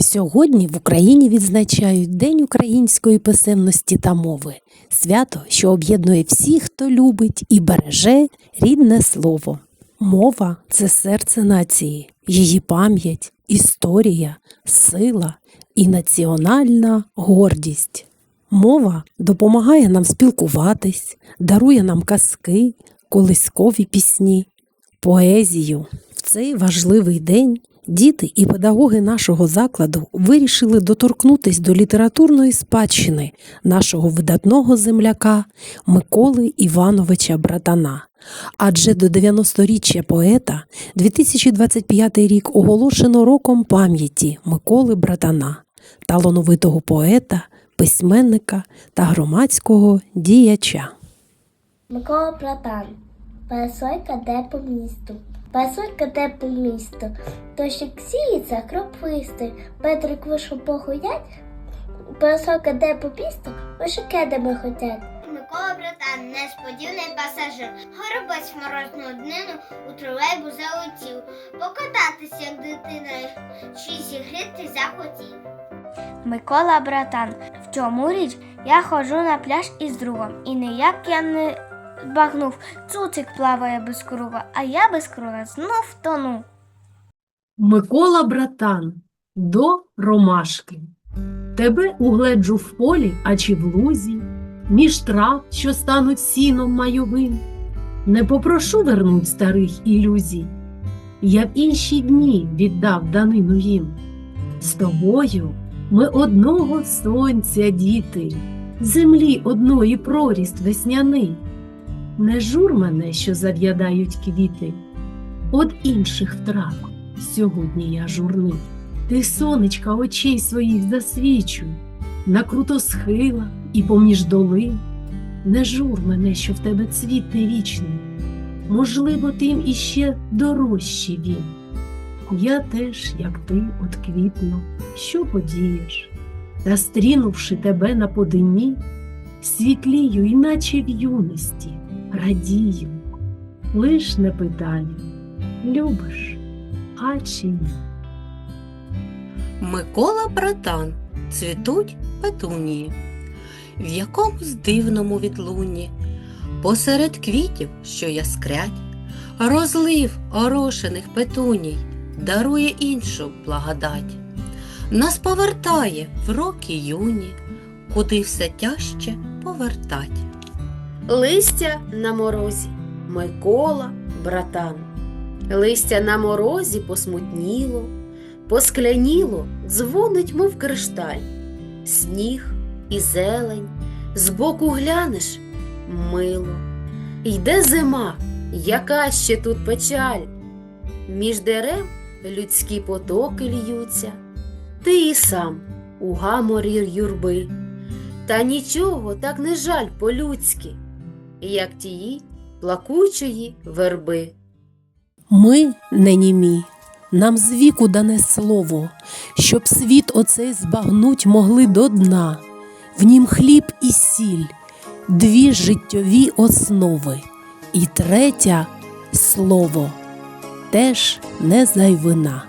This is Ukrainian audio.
Сьогодні в Україні відзначають День української писемності та мови, свято, що об'єднує всіх, хто любить і береже рідне слово. Мова це серце нації, її пам'ять, історія, сила і національна гордість. Мова допомагає нам спілкуватись, дарує нам казки, колискові пісні, поезію. В цей важливий день діти і педагоги нашого закладу вирішили доторкнутись до літературної спадщини нашого видатного земляка Миколи Івановича Братана. Адже до 90-річчя поета 2025 рік оголошено роком пам'яті Миколи Братана, талановитого поета, письменника та громадського діяча. Микола Братан. Пересойка де по місту. Де по місту. Дощик сіється кропистий. Петрик вийшов погулять. Пересойка де по місту, лише кедами хотять. Микола Братан, несподіваний пасажир. Горобець в морозну днину у тролейбу залетів. Покататись, як дитина, чи зігріти захотів. Микола братан, в чому річ? Я ходжу на пляж із другом, і ніяк я не багнув. Цуцик плаває без круга, а я без круга знов тону. Микола братан, до ромашки. Тебе угледжу в полі, а чи в лузі, між трав, що стануть сіном майовим. Не попрошу вернуть старих ілюзій. Я в інші дні віддав данину їм. З тобою ми одного сонця, діти, землі одної проріст весняний. Не жур мене, що зав'ядають квіти, от інших втрат. Сьогодні я журний. Ти сонечка очей своїх засвічуй, на крутосхилах і поміж долин. Не жур мене, що в тебе цвіт не вічний, можливо, тим іще дорожчий він. Я теж, як ти, от квітну, що подієш, та стрінувши тебе на подині, світлію, іначе в юності, радію, лиш не питаю, любиш, а чи ні? Микола братан, цвітуть петунії, в якомусь дивному відлунні, посеред квітів, що яскрять, розлив орошених петуній, дарує іншу благодать, нас повертає в роки юні, куди все тяжче повертать. Листя на морозі, Микола, братан. Листя на морозі посмутніло, поскляніло, дзвонить, мов кришталь. Сніг і зелень, збоку глянеш мило. Йде зима, яка ще тут печаль. Між дерев людські потоки льються, ти і сам у гаморі юрби. Та нічого так не жаль по-людськи, як тії плакучої верби. Ми не німі, нам з віку дане слово, щоб світ оцей збагнуть могли до дна, в нім хліб і сіль, дві життєві основи, і третя слово теж не зайвина.